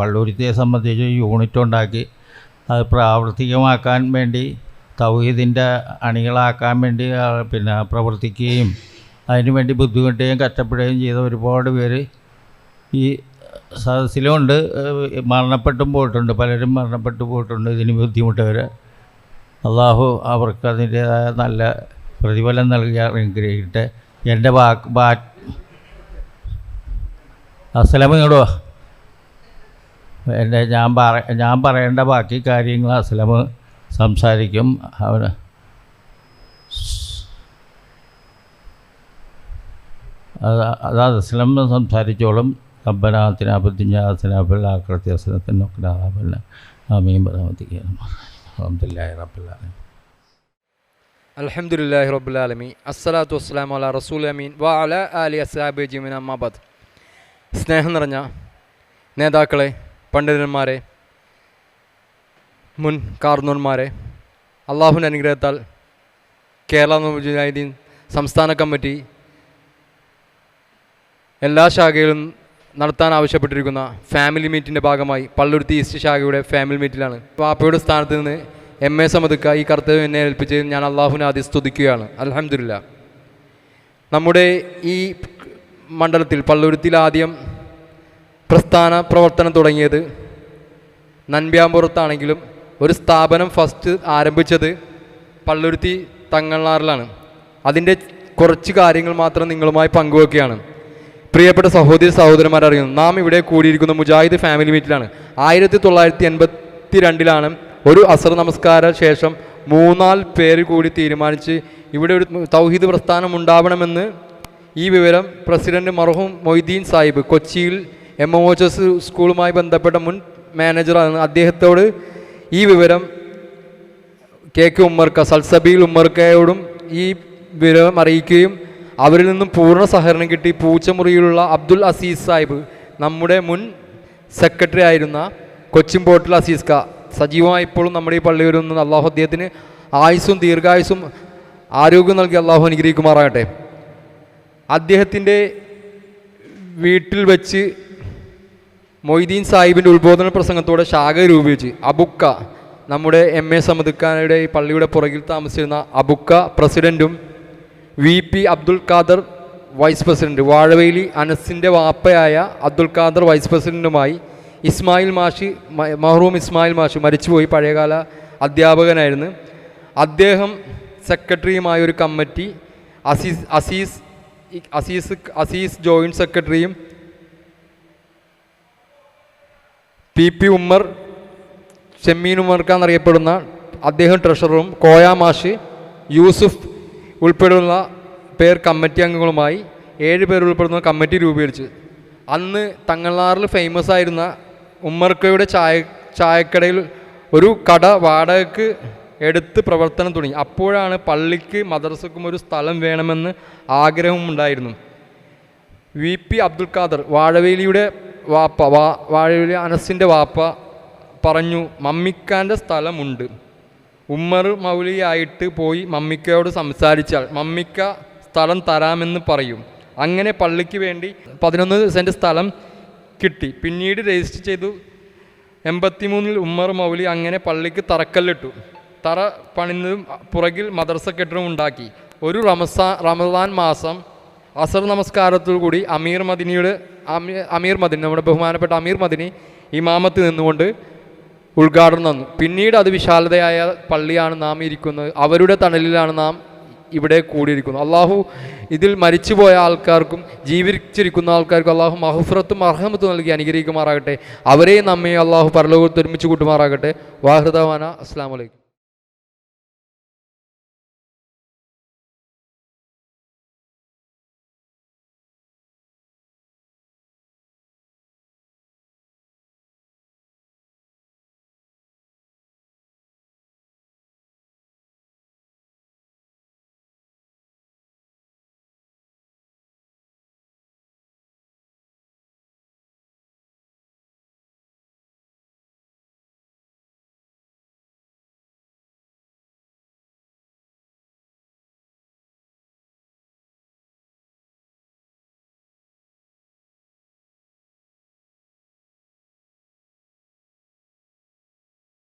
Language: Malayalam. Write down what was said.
പള്ളുരുത്തിയെ സംബന്ധിച്ച് യൂണിറ്റ് ഉണ്ടാക്കി അത് പ്രാവർത്തികമാക്കാൻ വേണ്ടി തൗഹീദിന്റെ അണികളാക്കാൻ വേണ്ടി പിന്നെ പ്രവർത്തിക്കുകയും അതിനുവേണ്ടി ബുദ്ധിമുട്ടുകയും കഷ്ടപ്പെടുകയും ചെയ്ത ഒരുപാട് പേര് ഈ സദസ്സിലുമുണ്ട് മരണപ്പെട്ടും പോയിട്ടുണ്ട്. പലരും മരണപ്പെട്ടു പോയിട്ടുണ്ട് ഇതിന് ബുദ്ധിമുട്ടവർ അള്ളാഹു അവർക്ക് അതിന്റേതായ നല്ല പ്രതിഫലം നൽകി അനുഗ്രഹിക്കട്ടെ. എന്റെ വാക്ക് ബാ അസ്സലാം ഇങ്ങോട്ടോ എന്റെ ഞാൻ പറ ഞാൻ പറയേണ്ട ബാക്കി കാര്യങ്ങൾ അസ്ലം സംസാരിക്കും. അവർ അത് അത് അസ്ലം സംസാരിച്ചോളും. റബ്ബനാത്തിന അബദ്ദിഞ്ഞാത്തിന ആക്രത്തി അസ്ലത്തിനൊക്കെ ആബല്ല ആമീൻ. ബഹമത്തിക്ക് അഹമ്മദില്ലാഹി റബ്ബുല്ലാലമീൻ അലഹമുല്ലാഹി റബുലാലമി അസ്സലാത്തു വസ്സലാം അല റസൂൽ അമീൻ. വ അല അലി അസ്ലാബ് ജിമിൻ അമ്മാബാദ് സ്നേഹം നിറഞ്ഞ നേതാക്കളെ പണ്ഡിതന്മാരെ മുൻ കാർന്നോന്മാരെ അള്ളാഹുവിന്റെ അനുഗ്രഹത്താൽ കേരള മുജാഹിദീൻ സംസ്ഥാന കമ്മിറ്റി എല്ലാ ശാഖയിലും നടത്താൻ ആവശ്യപ്പെട്ടിരിക്കുന്ന ഫാമിലി മീറ്റിന്റെ ഭാഗമായി പള്ളുരുത്തി ഈസ്റ്റ് ശാഖയുടെ ഫാമിലി മീറ്റിലാണ്. വാപ്പയുടെ സ്ഥാനത്ത് നിന്ന് എം എ സമതുക്ക ഈ കർത്തവ്യം എന്നെ ഏൽപ്പിച്ചതിൽ ഞാൻ അള്ളാഹുവിനെ ആദ്യം സ്തുതിക്കുകയാണ്. അലഹമില്ല നമ്മുടെ ഈ മണ്ഡലത്തിൽ പള്ളുരുത്തിയിൽ ആദ്യം പ്രസ്ഥാന പ്രവർത്തനം തുടങ്ങിയത്. നൻപ്യാമ്പുറത്താണെങ്കിലും ഒരു സ്ഥാപനം ഫസ്റ്റ് ആരംഭിച്ചത് പള്ളുരുത്തി തങ്ങൾനാറിലാണ്. അതിന്റെ കുറച്ച് കാര്യങ്ങൾ മാത്രം നിങ്ങളുമായി പങ്കുവെക്കുകയാണ്. പ്രിയപ്പെട്ട സഹോദരി സഹോദരന്മാർ അറിയുന്നു നാം ഇവിടെ കൂടിയിരിക്കുന്ന മുജാഹിദ് ഫാമിലി മീറ്റിലാണ്. ആയിരത്തി തൊള്ളായിരത്തി എൺപത്തി രണ്ടിലാണ് ഒരു അസർ നമസ്കാര ശേഷം മൂന്നാൽ പേര് കൂടി തീരുമാനിച്ച് ഇവിടെ ഒരു തൗഹീദ് പ്രസ്ഥാനം ഉണ്ടാവണമെന്ന് ഈ വിവരം പ്രസിഡന്റ് മർഹൂം മൊയ്തീൻ സാഹിബ് കൊച്ചിയിൽ എം എം എച്ച് എസ് സ്കൂളുമായി ബന്ധപ്പെട്ട മുൻ മാനേജറാണ്. അദ്ദേഹത്തോട് ഈ വിവരം കെ കെ ഉമ്മർക്ക സൽസബീൽ ഉമ്മർക്കയോടും ഈ വിവരം അറിയിക്കുകയും അവരിൽ നിന്നും പൂർണ സഹകരണം കിട്ടി. പൂച്ചമുറിയിലുള്ള അബ്ദുൽ അസീസ് സാഹിബ് നമ്മുടെ മുൻ സെക്രട്ടറി ആയിരുന്ന കൊച്ചിൻപോട്ടിൽ അസീസ് ക. സജീവമായി ഇപ്പോഴും നമ്മുടെ ഈ പള്ളി വരുന്ന അള്ളാഹു അദ്ദേഹത്തിന് ആയുസ്സും ദീർഘായുസ്സും ആരോഗ്യം നൽകി അള്ളാഹു അനുഗ്രഹിക്കുമാറാകട്ടെ. അദ്ദേഹത്തിന്റെ വീട്ടിൽ വെച്ച് മൊയ്തീൻ സാഹിബിന്റെ ഉത്ബോധന പ്രസംഗത്തോടെ ശാഖ രൂപീകരിച്ച്. അബുക്ക നമ്മുടെ എം എ സമദുഖാനയുടെ ഈ പള്ളിയുടെ പുറകിൽ താമസിച്ചിരുന്ന അബുക്ക പ്രസിഡന്റും V P Abdul Khader vice president Vazhaveli അനസിന്റെ വാപ്പയായ അബ്ദുൽ ഖാദർ വൈസ് പ്രസിഡന്റുമായി ഇസ്മായിൽ മാഷി മഹ്റൂം ഇസ്മായിൽ മാഷി മരിച്ചുപോയി പഴയകാല അധ്യാപകനായിരുന്നു. അദ്ദേഹം സെക്രട്ടറിയുമായ ഒരു കമ്മിറ്റി അസീസ് അസീസ് അസീസ് അസീസ് ജോയിന്റ് സെക്രട്ടറിയും പി പി ഉമ്മർ ചെമ്മീൻ ഉമ്മർക്ക എന്നറിയപ്പെടുന്ന അദ്ദേഹം ട്രഷററും കോയ മാഷ് യൂസുഫ് ഉൾപ്പെടുന്ന പേർ കമ്മിറ്റി അംഗങ്ങളുമായി ഏഴ് പേർ ഉൾപ്പെടുന്ന കമ്മിറ്റി രൂപീകരിച്ചു. അന്ന് തങ്ങളാറിൽ ഫേമസ് ആയിരുന്ന ഉമ്മർക്കയുടെ ചായ ചായക്കടയിൽ ഒരു കട വാടകയ്ക്ക് എടുത്ത് പ്രവർത്തനം തുടങ്ങി. അപ്പോഴാണ് പള്ളിക്ക് മദ്രസക്കും ഒരു സ്ഥലം വേണമെന്ന് ആഗ്രഹമുണ്ടായിരുന്നു. വി പി അബ്ദുൽ ഖാദർ വാഴവേലിയുടെ വാപ്പ വാ വാഴവേലി അനസിന്റെ വാപ്പ പറഞ്ഞു മമ്മിക്കാന്റെ സ്ഥലമുണ്ട്. ഉമ്മർ മൗലിയായിട്ട് പോയി മമ്മിക്കയോട് സംസാരിച്ചാൽ മമ്മിക്ക സ്ഥലം തരാമെന്ന് പറയും. അങ്ങനെ പള്ളിക്ക് വേണ്ടി പതിനൊന്ന് സെന്റ് സ്ഥലം കിട്ടി. പിന്നീട് രജിസ്റ്റർ ചെയ്തു. എൺപത്തിമൂന്നിൽ ഉമ്മർ മൗലി അങ്ങനെ പള്ളിക്ക് തറക്കല്ലിട്ടു. തറ പണിന്നതും പുറകിൽ മദർസ കെട്ടിടം ഉണ്ടാക്കി. ഒരു റമസാ റമദാൻ മാസം അസർ നമസ്കാരത്തോടു കൂടി അമീർ മദിനിയുടെ അമീർ മദിനി നമ്മുടെ ബഹുമാനപ്പെട്ട അമീർ മദിനി ഇമാമത്ത് നിന്നുകൊണ്ട് ഉദ്ഘാടനം തന്നു. പിന്നീട് അത് വിശാലതയായ പള്ളിയാണ് നാം ഇരിക്കുന്നത്. അവരുടെ തണലിലാണ് നാം ഇവിടെ കൂടിയിരിക്കുന്നത്. അള്ളാഹു ഇതിൽ മരിച്ചുപോയ ആൾക്കാർക്കും ജീവിച്ചിരിക്കുന്ന ആൾക്കാർക്കും അള്ളാഹു മഹഫുറത്തും അർഹമത്തും നൽകി അനുഗ്രഹിക്കുമാറാകട്ടെ. അവരെയും നമ്മയും അള്ളാഹു പരലോകത്ത് ഒരുമിച്ച് കൂട്ടുമാറാകട്ടെ. വാഹൃദവാന അസ്സാം വലൈക്കും